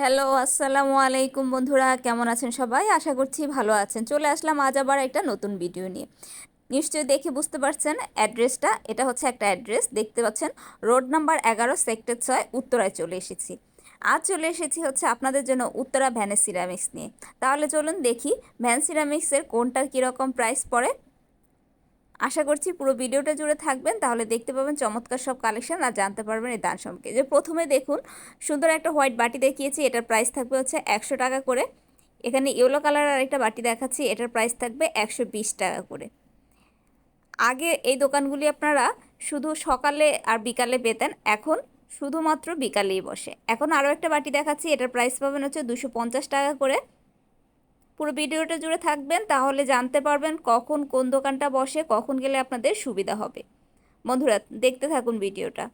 Hello, আসসালামু আলাইকুম বন্ধুরা, কেমন আছেন সবাই? আশা করছি ভালো আছেন। চলে আসলাম আজ আবার একটা নতুন ভিডিও নিয়ে। নিশ্চয়ই দেখে বুঝতে পারছেন অ্যাড্রেসটা। এটা হচ্ছে একটা অ্যাড্রেস। দেখতে পাচ্ছেন, রোড নাম্বার এগারো, সেক্টর ছয়, উত্তরায় চলে এসেছি। আজ চলে এসেছি হচ্ছে আপনাদের জন্য উত্তরা ভ্যানে সিরামিক্স নিয়ে। তাহলে চলুন দেখি ভ্যান সিরামিক্সের কোনটার কীরকম প্রাইস পড়ে। আশা করছি পুরো ভিডিওটা জুড়ে থাকবেন, তাহলে দেখতে পাবেন চমৎকার সব কালেকশন আর জানতে পারবেন এই দান সম্পর্কে। যে প্রথমে দেখুন, সুন্দর একটা হোয়াইট বাটি দেখিয়েছি, এটার প্রাইস থাকবে হচ্ছে একশো টাকা করে। এখানে ইয়েলো কালার আর একটা বাটি দেখাচ্ছি, এটার প্রাইস থাকবে একশো বিশ টাকা করে। আগে এই দোকানগুলি আপনারা শুধু সকালে আর বিকালে পেতেন, এখন শুধুমাত্র বিকালেই বসে। এখন আরও একটা বাটি দেখাচ্ছি, এটার প্রাইস পাবেন হচ্ছে দুশো টাকা করে। পুরো ভিডিওটা জুড়ে থাকবেন, তাহলে জানতে পারবেন কখন কোন দোকানটা বসে, কখন গেলে আপনাদের সুবিধা হবে। বন্ধুরা, দেখতে থাকুন ভিডিওটা।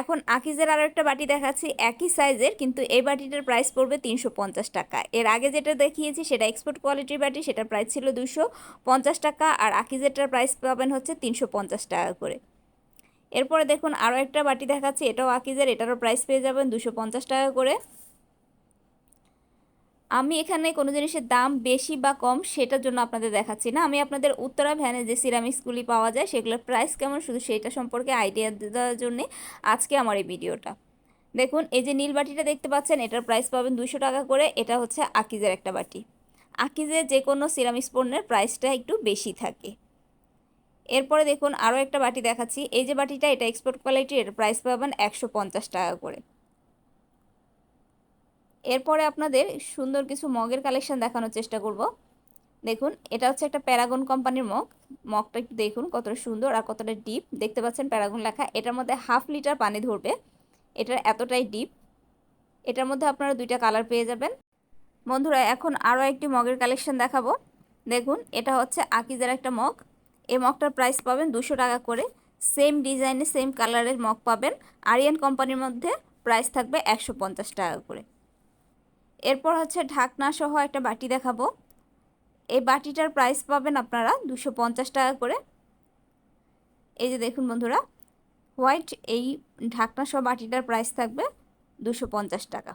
এখন আকিজের আরও একটা বাটি দেখাচ্ছি, একই সাইজের, কিন্তু এই বাটিটার প্রাইস পড়বে তিনশো পঞ্চাশ টাকা। এর আগে যেটা দেখিয়েছি, সেটা এক্সপোর্ট কোয়ালিটির বাটি, সেটার প্রাইস ছিল দুশো টাকা, আর আকিজেরটার প্রাইস পাবেন হচ্ছে তিনশো পঞ্চাশ টাকা করে। এরপরে দেখুন আরও একটা বাটি দেখাচ্ছি, এটাও আকিজের, এটারও প্রাইস পেয়ে যাবেন দুশো টাকা করে। আমি এখানে কোনো জিনিসের দাম বেশি বা কম সেটার জন্য আপনাদের দেখাচ্ছি না। আমি আপনাদের উত্তরা ভ্যানে যে সিরামিক্সগুলি পাওয়া যায়, সেগুলোর প্রাইস কেমন? শুধু সেটা সম্পর্কে আইডিয়া দেওয়ার জন্যে আজকে আমার এই ভিডিওটা। দেখুন, এই যে নীল বাটিটা দেখতে পাচ্ছেন, এটার প্রাইস পাবেন দুশো টাকা করে। এটা হচ্ছে আকিজের একটা বাটি। আকিজের যে কোনো সিরামিক্স পণ্যের প্রাইসটা একটু বেশি থাকে। এরপরে দেখুন, আরও একটা বাটি দেখাচ্ছি। এই যে বাটিটা, এটা এক্সপোর্ট কোয়ালিটির প্রাইস পাবেন একশো পঞ্চাশ টাকা করে। এরপরে আপনাদের সুন্দর কিছু মগের কালেকশন দেখানোর চেষ্টা করব। দেখুন, এটা হচ্ছে একটা প্যারাগন কোম্পানির মগ। মগটা একটু দেখুন কতটা সুন্দর আর কতটা ডিপ দেখতে পাচ্ছেন প্যারাগন লেখা। এটার মধ্যে হাফ লিটার পানি ধরবে। এটার এতটাই ডিপ এটার মধ্যে আপনারা দুইটা কালার পেয়ে যাবেন। বন্ধুরা, এখন আরও একটি মগের কালেকশন দেখাবো। দেখুন, এটা হচ্ছে আকিজের একটা মগ। এই মগটার প্রাইস পাবেন দুশো টাকা করে। সেম ডিজাইনে সেম কালারের মগ পাবেন। আরিয়ান কোম্পানির মধ্যে প্রাইস থাকবে একশো পঞ্চাশ টাকা করে। এরপর হচ্ছে ঢাকনা সহ একটা বাটি দেখাবো। এই বাটিটার প্রাইস পাবেন আপনারা দুশো টাকা করে। এই যে দেখুন বন্ধুরা, হোয়াইট এই ঢাকনা সহ বাটিটার প্রাইস থাকবে দুশো টাকা।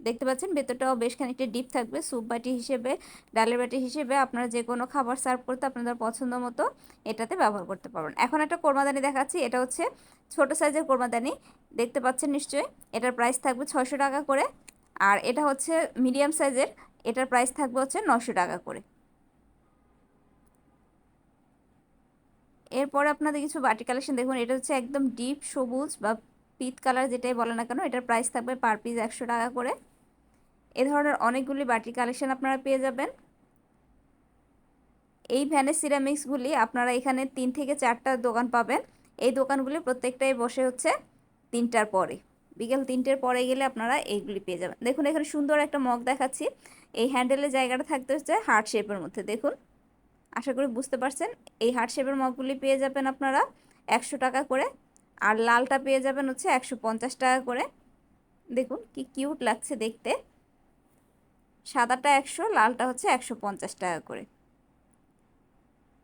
দেখতে পাচ্ছেন, ভেতরটাও বেশ খানিকটা ডিপ থাকবে। স্যুপ বাটি হিসেবে, ডালের বাটি হিসেবে আপনারা যে কোনো খাবার সার্ভ করতে আপনাদের পছন্দ মতো এটাতে ব্যবহার করতে পারবেন। এখন একটা কোরমাদানি দেখাচ্ছি, এটা হচ্ছে ছোট সাইজের কোরমাদানি। দেখতে পাচ্ছেন নিশ্চয়ই, এটার প্রাইস থাকবে ছয়শো টাকা করে। আর এটা হচ্ছে মিডিয়াম সাইজের, এটার প্রাইস থাকবে হচ্ছে নশো টাকা করে। এরপরে আপনাদের কিছু বাটি কালেকশন দেখুন, এটা হচ্ছে একদম ডিপ সবুজ বা পিত কালার যেটাই বলে না কেন, এটার প্রাইস থাকবে পার পিস একশো টাকা করে। এ ধরনের অনেকগুলি বাটি কালেকশন আপনারা পেয়ে যাবেন। এই ভ্যানের সিরামিক্সগুলি আপনারা এখানে তিন থেকে চারটা দোকান পাবেন। এই দোকানগুলি প্রত্যেকটাই বসে হচ্ছে তিনটার পরে। বিকেল তিনটের পরে গেলে আপনারা এইগুলি পেয়ে যাবেন। দেখুন, এখানে সুন্দর একটা মগ দেখাচ্ছি। এই হ্যান্ডেলের জায়গাটা থাকতে হচ্ছে হার্ট শেপের মধ্যে। দেখুন, আশা করি বুঝতে পারছেন। এই হার্ট শেপের মগগুলি পেয়ে যাবেন আপনারা একশো টাকা করে। আর লালটা পেয়ে যাবেন হচ্ছে একশো পঞ্চাশ টাকা করে। দেখুন, কি কিউট লাগছে দেখতে। সাদাটা একশো, লালটা হচ্ছে একশো পঞ্চাশ টাকা করে।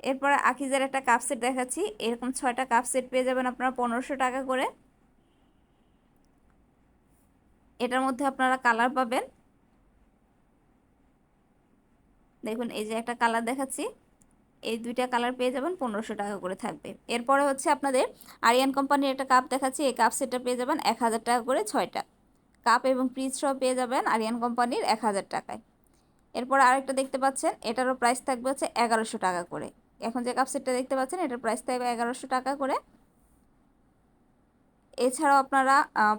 এরপরে আকিজের একটা কাপ সেট দেখাচ্ছি। এরকম ছয়টা কাপ সেট পেয়ে যাবেন আপনারা পনেরোশো টাকা করে। এটার মধ্যে আপনারা কালার পাবেন। দেখুন, এই যে একটা কালার দেখাচ্ছি, এই দুইটা কালার পেয়ে যাবেন, পনেরোশো টাকা করে থাকবে। এরপরে হচ্ছে আপনাদের আরিয়ান কোম্পানির একটা কাপ দেখাচ্ছি, এই কাপ সেটটা পেয়ে যাবেন এক হাজার টাকা করে ছয়টা। কাপ এবং ফ্রিজ সহ পেয়ে যাবেন আরিয়ান কোম্পানির এক হাজার টাকায়। এরপর আরেকটা দেখতে পাচ্ছেন, এটারও প্রাইস থাকবে হচ্ছে এগারোশো টাকা করে। এখন যে কাপ সেটটা দেখতে পাচ্ছেন, এটার প্রাইস থাকবে এগারোশো টাকা করে। এছাড়াও আপনারা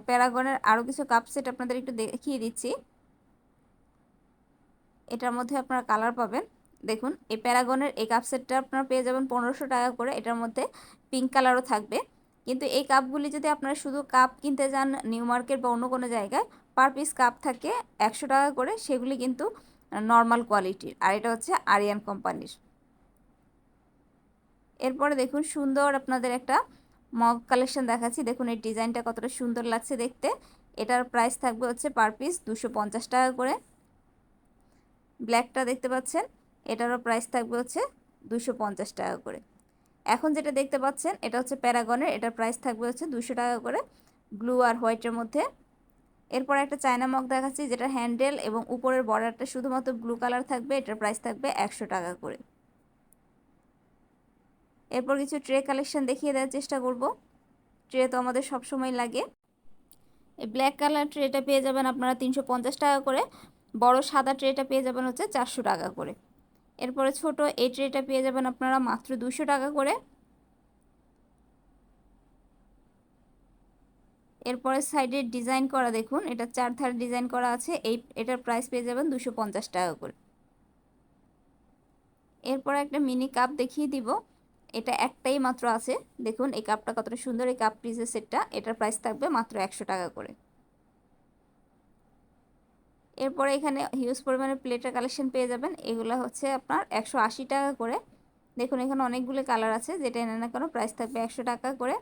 প্যারাগনের আরও কিছু কাপ সেট আপনাদের একটু দেখিয়ে দিচ্ছি। এটার মধ্যে আপনারা কালার পাবেন। দেখুন, এই প্যারাগনের এই কাপ সেটটা আপনারা পেয়ে যাবেন পনেরোশো টাকা করে। এটার মধ্যে পিঙ্ক কালারও থাকবে। কিন্তু এই কাপগুলি যদি আপনারা শুধু কাপ কিনতে যান নিউ মার্কেট বা অন্য কোনো জায়গায় পার পিস কাপ থাকে একশো টাকা করে। সেগুলি কিন্তু নর্মাল কোয়ালিটির আর এটা হচ্ছে আরিয়ান কোম্পানির এরপরে দেখুন, সুন্দর আপনাদের একটা মগ কালেকশন দেখাচ্ছি। দেখুন, এই ডিজাইনটা কতটা সুন্দর লাগছে দেখতে। এটার প্রাইস থাকবে হচ্ছে পার পিস দুশো পঞ্চাশ টাকা করে। ব্ল্যাকটা দেখতে পাচ্ছেন, এটারও প্রাইস থাকবে হচ্ছে দুশো পঞ্চাশ টাকা করে। এখন যেটা দেখতে পাচ্ছেন, এটা হচ্ছে প্যারাগনের, এটার প্রাইস থাকবে হচ্ছে দুশো টাকা করে, ব্লু আর হোয়াইটের মধ্যে। এরপর একটা চায়না মগ দেখাচ্ছি যেটা হ্যান্ডেল এবং উপরের বর্ডারটা শুধুমাত্র ব্লু কালার থাকবে, এটার প্রাইস থাকবে একশো টাকা করে। এরপর কিছু ট্রে কালেকশন দেখিয়ে দেওয়ার চেষ্টা করব। ট্রে তো আমাদের সব সময় লাগে। এই ব্ল্যাক কালার ট্রেটা পেয়ে যাবেন আপনারা তিনশো পঞ্চাশ টাকা করে। বড় সাদা ট্রেটা পেয়ে যাবেন হচ্ছে চারশো টাকা করে। এরপরে ছোট এই ট্রেটা পেয়ে যাবেন আপনারা মাত্র দুশো টাকা করে। এরপরে সাইডে ডিজাইন করা দেখুন, এটা চার ধার ডিজাইন করা আছে, এই, এটার প্রাইস পেয়ে যাবেন দুশো টাকা করে। এরপর একটা মিনি কাপ দেখিয়ে দিব। এটা একটাই মাত্র আছে। দেখুন, এই কাপটা কতটা সুন্দর, এই কাপ পিসের সেটটা এটার প্রাইস থাকবে মাত্র একশো টাকা করে। এরপরে এখানে হিউজ পরিমাণে প্লেটের কালেকশন পেয়ে যাবেন। এগুলো হচ্ছে আপনার একশো আশি টাকা করে। দেখুন, এখানে অনেকগুলো কালার আছে, যেটা এনে না কোনো প্রাইস থাকবে একশো টাকা করে।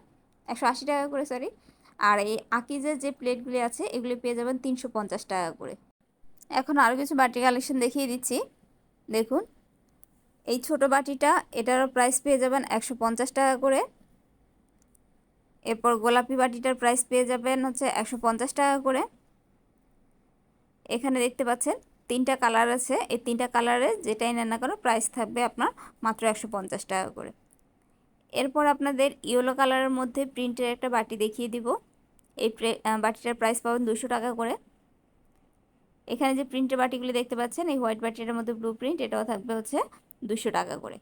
একশো আশি টাকা করে সরি আর এই আকিজের যে প্লেটগুলি আছে, এগুলি পেয়ে যাবেন তিনশো পঞ্চাশ টাকা করে। এখন আরও কিছু বাটি কালেকশন দেখিয়ে দিচ্ছি। দেখুন এই ছোট বাটিটা এটারও প্রাইস পেয়ে যাবেন একশো পঞ্চাশ টাকা করে। এরপর গোলাপি বাটিটার প্রাইস পেয়ে যাবেন হচ্ছে একশো পঞ্চাশ টাকা করে। এখানে দেখতে পাচ্ছেন তিনটা কালার আছে। এই তিনটা কালারে যেটাই নেন না কেন প্রাইস থাকবে আপনার মাত্র একশো পঞ্চাশ টাকা করে। এরপর আপনাদের ইয়েলো কালারের মধ্যে প্রিন্টের একটা বাটি দেখিয়ে দিব। এই বাটিটার প্রাইস পাবেন দুশো টাকা করে। এখানে যে প্রিন্টের বাটিগুলি দেখতে পাচ্ছেন, এই হোয়াইট বাটিটার মধ্যে ব্লু প্রিন্ট এটাও থাকবে হচ্ছে দুশো টাকা করে।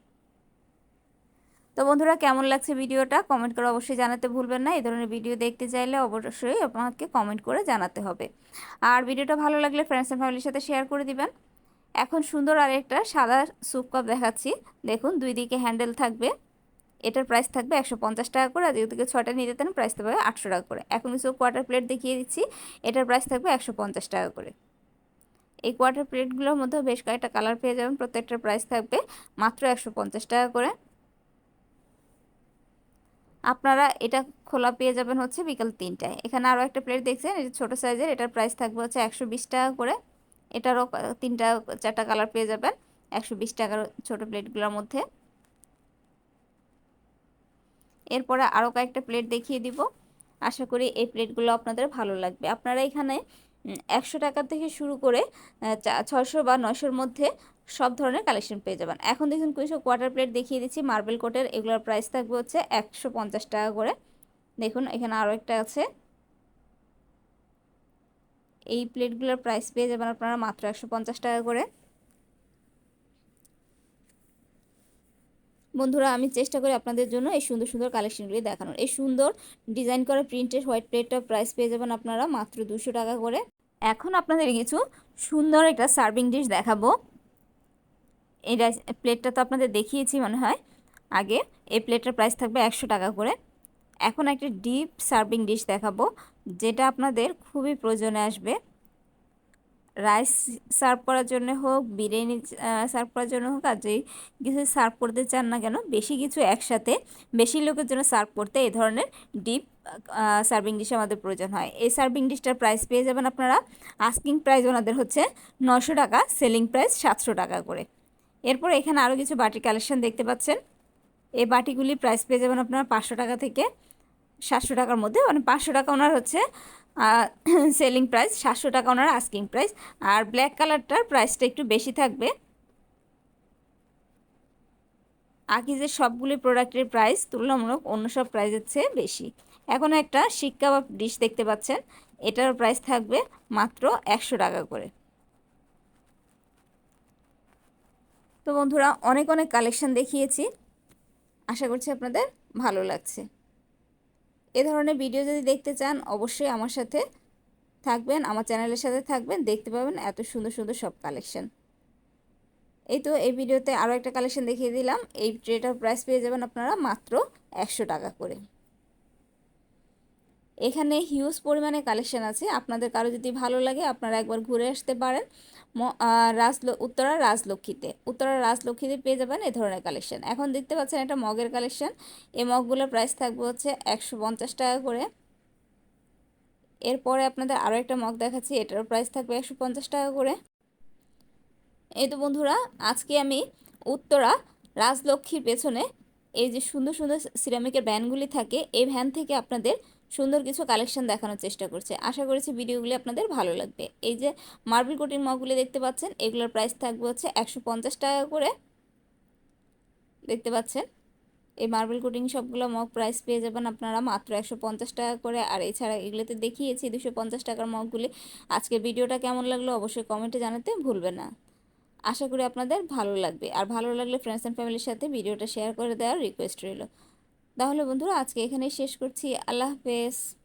তো বন্ধুরা, কেমন লাগছে ভিডিওটা? কমেন্ট করে অবশ্যই জানাতে ভুলবেন না। এই ধরনের ভিডিও দেখতে চাইলে অবশ্যই আপনাকে কমেন্ট করে জানাতে হবে। আর ভিডিওটা ভালো লাগলে ফ্রেন্ডস অ্যান্ড ফ্যামিলির সাথে শেয়ার করে দিবেন। এখন সুন্দর আরেকটা সাদা স্যুপ কাপ দেখাচ্ছি। দেখুন, দুই দিকে হ্যান্ডেল থাকবে। এটার প্রাইস থাকবে একশো পঞ্চাশ টাকা করে আর যেহেতু ছয়টা নিতে দেন প্রাইস থাকবে আটশো টাকা করে। এখন কিছু কোয়ার্টার প্লেট দেখিয়ে দিচ্ছি। এটার প্রাইস থাকবে একশো পঞ্চাশ টাকা করে। এই কোয়ার্টার প্লেটগুলোর মধ্যে বেশ কয়েকটা কালার পেয়ে যাবেন, প্রত্যেকটার প্রাইস থাকবে মাত্র একশো পঞ্চাশ টাকা করে। আপনারা এটা খোলা পেয়ে যাবেন হচ্ছে বিকাল তিনটায়। এখানে আরও একটা প্লেট দেখছেন এটা ছোটো সাইজের এটার প্রাইস থাকবে হচ্ছে একশো বিশ টাকা করে। এটারও তিনটা, চারটা কালার পেয়ে যাবেন একশো বিশ টাকার ছোটো প্লেটগুলোর মধ্যে। এরপরে আরও কয়েকটা প্লেট দেখিয়ে দিব। আশা করি এই প্লেটগুলো আপনাদের ভালো লাগবে। আপনারা এখানে একশো টাকা থেকে শুরু করে ছশো বা নয়শোর মধ্যে সব ধরনের কালেকশন পেয়ে যাবেন। এখন দেখুন কিছু কোয়ার্টার প্লেট দেখিয়ে দিচ্ছি মার্বেল কোটের এগুলোর প্রাইস থাকবে হচ্ছে একশো পঞ্চাশ টাকা করে। দেখুন, এখানে আরও একটা আছে। এই প্লেটগুলোর প্রাইস পেয়ে যাবেন আপনারা মাত্র একশো পঞ্চাশ টাকা করে। বন্ধুরা, আমি চেষ্টা করি আপনাদের জন্য এই সুন্দর সুন্দর কালেকশনগুলি দেখানোর। এই সুন্দর ডিজাইন করা প্রিন্টের হোয়াইট প্লেটটা প্রাইস পেয়ে যাবেন আপনারা মাত্র দুশো টাকা করে। এখন আপনাদের কিছু সুন্দর একটা সার্ভিং ডিশ দেখাবো। এই প্লেটটা তো আপনাদের দেখিয়েছি মনে হয় আগে। এই প্লেটটার প্রাইস থাকবে একশো টাকা করে। এখন একটা ডিপ সার্ভিং ডিশ দেখাবো, যেটা আপনাদের খুবই প্রয়োজনে আসবে। রাইস সার্ভ করার জন্য হোক, বিরিয়ানি সার্ভ করার জন্য হোক, আর যেই কিছু সার্ভ করতে চান না কেন, বেশি কিছু একসাথে, বেশি লোকের জন্য সার্ভ করতে এই ধরনের ডিপ সার্ভিং ডিশ আমাদের প্রয়োজন হয়। এই সার্ভিং ডিশটার প্রাইস পেয়ে যাবেন আপনারা। আস্কিং প্রাইস ওনাদের হচ্ছে নশো টাকা, সেলিং প্রাইস সাতশো টাকা করে। এরপর এখানে আরও কিছু বাটি কালেকশন দেখতে পাচ্ছেন। এই বাটিগুলি প্রাইস পেয়ে যাবেন আপনারা পাঁচশো টাকা থেকে সাতশো টাকার মধ্যে মানে পাঁচশো টাকা ওনার হচ্ছে সেলিং প্রাইস সাতশো টাকা ওনার আস্কিং প্রাইস আর ব্ল্যাক কালারটার প্রাইসটা একটু বেশি থাকবে। আকিজের সবগুলি প্রোডাক্টের প্রাইস তুলনামূলক অন্য সব প্রাইসের চেয়ে বেশি। এখন একটা শিক কাবাব ডিশ দেখতে পাচ্ছেন। এটার প্রাইস থাকবে মাত্র একশো টাকা করে। তো বন্ধুরা, অনেক অনেক কালেকশন দেখিয়েছি। আশা করছি আপনাদের ভালো লাগছে। এ ধরনের ভিডিও যদি দেখতে চান, অবশ্যই আমার সাথে থাকবেন, আমার চ্যানেলের সাথে থাকবেন, দেখতে পাবেন এত সুন্দর সুন্দর সব কালেকশান। এই তো এই ভিডিওতে আরও একটা কালেকশান দেখিয়ে দিলাম। এই ট্রেটার প্রাইস পেয়ে যাবেন আপনারা মাত্র একশো টাকা করে। এখানে হিউজ পরিমাণে কালেকশন আছে। আপনাদের কারও যদি ভালো লাগে, আপনারা একবার ঘুরে আসতে পারেন। রাজ উত্তরা রাজলক্ষ্মীতে উত্তরা রাজলক্ষ্মীতে পেয়ে যাবেন এ ধরনের কালেকশন এখন দেখতে পাচ্ছেন একটা মগের কালেকশন এই মগগুলোর প্রাইস থাকবে হচ্ছে একশো পঞ্চাশ টাকা করে। এরপরে আপনাদের আরও একটা মগ দেখাচ্ছি, এটারও প্রাইস থাকবে একশো পঞ্চাশ টাকা করে। এই তো বন্ধুরা, আজকে আমি উত্তরা রাজলক্ষ্মীর পেছনে এই যে সুন্দর সুন্দর সিরামিকের ভ্যানগুলি থাকে, এই ভ্যান থেকে আপনাদের সুন্দর কিছু কালেকশন দেখানোর চেষ্টা করছে। আশা করেছি ভিডিওগুলি আপনাদের ভালো লাগবে। এই যে মার্বেল কোটিং মগগুলি দেখতে পাচ্ছেন, এগুলোর প্রাইস থাকবে হচ্ছে একশো পঞ্চাশ টাকা করে। দেখতে পাচ্ছেন? এই মার্বেল কোটিং সবগুলো মগ প্রাইস পেয়ে যাবেন আপনারা মাত্র একশো পঞ্চাশ টাকা করে। আর এছাড়া এগুলোতে দেখিয়েছি দুশো পঞ্চাশ টাকার মগগুলি আজকে ভিডিওটা কেমন লাগল অবশ্যই কমেন্টে জানাতে ভুলবে না। আশা করি আপনাদের ভালো লাগবে। আর ভালো লাগলে ফ্রেন্ডস অ্যান্ড ফ্যামিলির সাথে ভিডিওটা শেয়ার করে দেওয়ার রিকোয়েস্ট রইল। তাহলে বন্ধুরা আজকে এখানে শেষ করছি। আল্লাহ হাফেজ।